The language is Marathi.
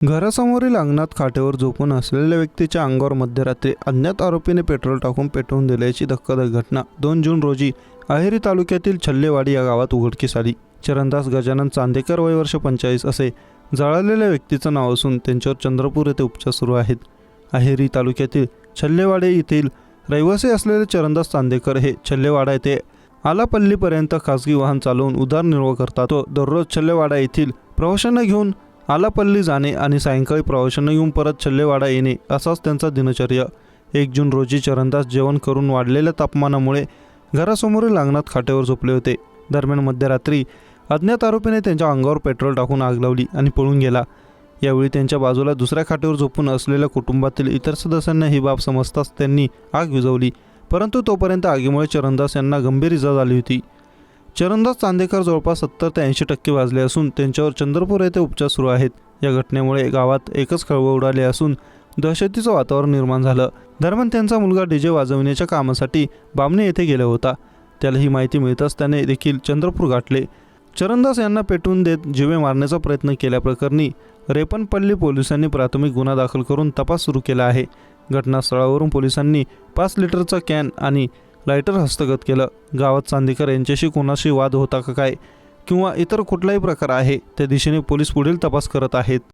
घरासमोरील अंगणात खाटेवर झोपून असलेल्या व्यक्तीच्या अंगावर मध्यरात्री अज्ञात आरोपीने पेट्रोल टाकून पेटवून दिल्याची धक्कादायक घटना दोन जून रोजी अहेरी तालुक्यातील छल्लेवाडी या गावात उघडकीस आली. चरणदास गजानन चांदेकर वय वर्ष पंचेचाळीस असे जळालेल्या व्यक्तीचं नाव असून त्यांच्यावर चंद्रपूर येथे उपचार सुरू आहेत. अहेरी तालुक्यातील छल्लेवाडे येथील रहिवासी असलेले चरणदास चांदेकर हे छल्लेवाडा येथे आलापल्लीपर्यंत खासगी वाहन चालवून उदरनिर्वाह करतात तो दररोज छल्लेवाडा येथील प्रवाशांना घेऊन आलापल्ली जाणे आणि सायंकाळी प्रवाशांना येऊन परत छल्लेवाडा येणे असाच त्यांचा दिनचर्या. एक जून रोजी चरणदास जेवण करून वाढलेल्या तापमानामुळे घरासमोरील अंगणात खाटेवर झोपले होते. दरम्यान मध्यरात्री अज्ञात आरोपीने त्यांच्या अंगावर पेट्रोल टाकून आग लावली आणि पळून गेला. यावेळी त्यांच्या बाजूला दुसऱ्या खाटेवर झोपून असलेल्या कुटुंबातील इतर सदस्यांना ही बाब समजताच त्यांनी आग विझवली परंतु तोपर्यंत आगीमुळे चरणदास यांना गंभीर इजा झाली होती. चरणदास चांदेकर जवळपास सत्तर ते ऐंशी टक्के वाजले असून त्यांच्यावर चंद्रपूर येथे उपचार सुरू आहेत. या घटनेमुळे गावात एकच खळबळ उडाली असून दहशतीचं वातावरण निर्माण झालं. दरम्यान त्यांचा मुलगा डीजे वाजवण्याच्या कामासाठी बामणे येथे गेला होता. त्याला ही माहिती मिळताच त्याने देखील चंद्रपूर गाठले. चरणदास यांना पेटवून देत जीवे मारण्याचा प्रयत्न केल्याप्रकरणी रेपनपल्ली पोलिसांनी प्राथमिक गुन्हा दाखल करून तपास सुरू केला आहे. घटनास्थळावरून पोलिसांनी पाच लिटरचा कॅन आणि लायटर हस्तगत केलं. गावात चांदेकर यांच्याशी कोणाशी वाद होता का काय? किंवा इतर कुठलाही प्रकार आहे त्या दिशेने पोलीस पुढील तपास करत आहेत.